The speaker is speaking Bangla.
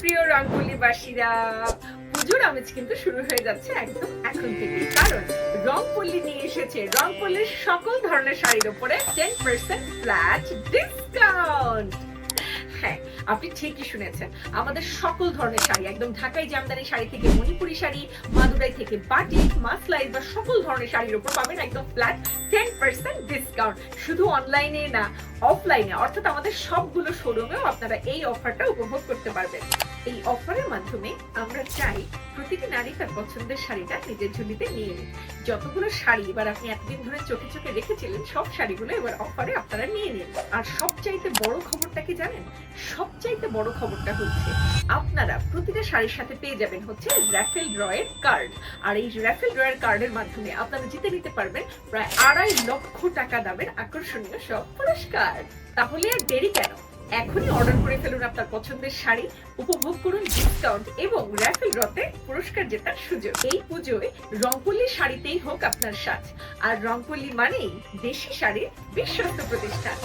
প্রিয় রংপল্লীবাসীরা, পুজোর আমেজ কিন্তু শুরু হয়ে যাচ্ছে একদম এখন থেকে কারণ রংপল্লী নিয়ে এসেছে রংপল্লীর সকল ধরনের শাড়ির উপরে টেন পার্সেন্ট ফ্ল্যাট ডিসকাউন্ট হ্যাঁ আপনি ঠিকই শুনেছেন। আমাদের সকল ধরনের শাড়ি, একদম ঢাকাই জামদানি শাড়ি থেকে মণিপুরি শাড়ি, মাদুরাই থেকে বাটিক মাসলাইজ বা সকল ধরনের শাড়ির উপর পাবেন একদম ফ্ল্যাট টেন পার্সেন্ট ডিসকাউন্ট শুধু অনলাইনে না অফলাইনে অর্থাৎ আমাদের সবগুলো শোরুমেও আপনারা এই অফারটা উপভোগ করতে পারবেন। এই অফারের মাধ্যমে আমরা চাই প্রতিটি নারী তার পছন্দের শাড়িটা নিজের ঝুলিতে নিয়ে নিন যতগুলো শাড়ি, এবার আপনি এতদিন ধরে চোখে চোখে রেখেছিলেন সব শাড়িগুলো এবার অফারে আপনারা নিয়ে নিন। আর সবচাইতে বড় খবরটা কি জানেন? সবচাইতে বড় খবরটা হচ্ছে, আপনারা প্রতিটা শাড়ির সাথে পেয়ে যাবেন হচ্ছে র্যাফেল ড্রয়ের কার্ড আর এই র্যাফেল ড্রয়ের কার্ডের মাধ্যমে আপনারা জিতে নিতে পারবেন প্রায় আড়াই লক্ষ টাকা দামের আকর্ষণীয় সব পুরস্কার। তাহলে আর দেরি কেন? এখনই অর্ডার করে ফেলুন আপনার পছন্দের শাড়ি, উপভোগ করুন ডিসকাউন্ট এবং র্যাফেল রতে পুরস্কার জেতার সুযোগ। এই পুজোয় রংপল্লী শাড়িতেই হোক আপনার সাজ। আর রংপল্লী মানেই দেশি শাড়ির বিশ্বস্ত প্রতিষ্ঠান।